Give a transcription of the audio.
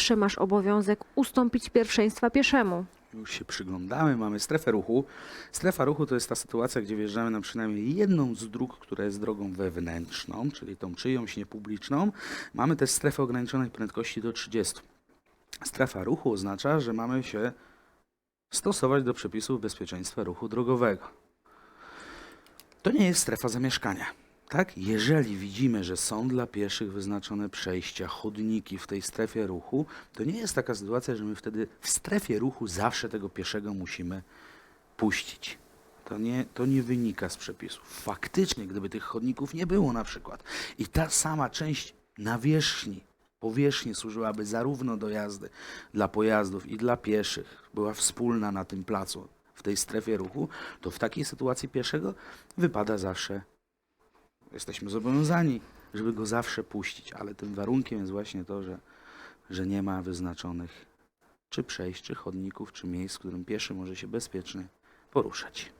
zawsze masz obowiązek ustąpić pierwszeństwa pieszemu. Już się przyglądamy, mamy strefę ruchu. Strefa ruchu to jest ta sytuacja, gdzie wjeżdżamy na przynajmniej jedną z dróg, która jest drogą wewnętrzną, czyli tą czyjąś niepubliczną. Mamy też strefę ograniczonej prędkości do 30. Strefa ruchu oznacza, że mamy się stosować do przepisów bezpieczeństwa ruchu drogowego. To nie jest strefa zamieszkania. Tak? Jeżeli widzimy, że są dla pieszych wyznaczone przejścia, chodniki w tej strefie ruchu, to nie jest taka sytuacja, że my wtedy w strefie ruchu zawsze tego pieszego musimy puścić. To nie, to nie wynika z przepisów. Faktycznie, gdyby tych chodników nie było na przykład i ta sama część nawierzchni, powierzchni służyłaby zarówno do jazdy dla pojazdów i dla pieszych, była wspólna na tym placu, w tej strefie ruchu, to w takiej sytuacji pieszego wypada zawsze jesteśmy zobowiązani, żeby go zawsze puścić, ale tym warunkiem jest właśnie to, że, że nie ma wyznaczonych czy przejść, czy chodników, czy miejsc, w którym pieszy może się bezpiecznie poruszać.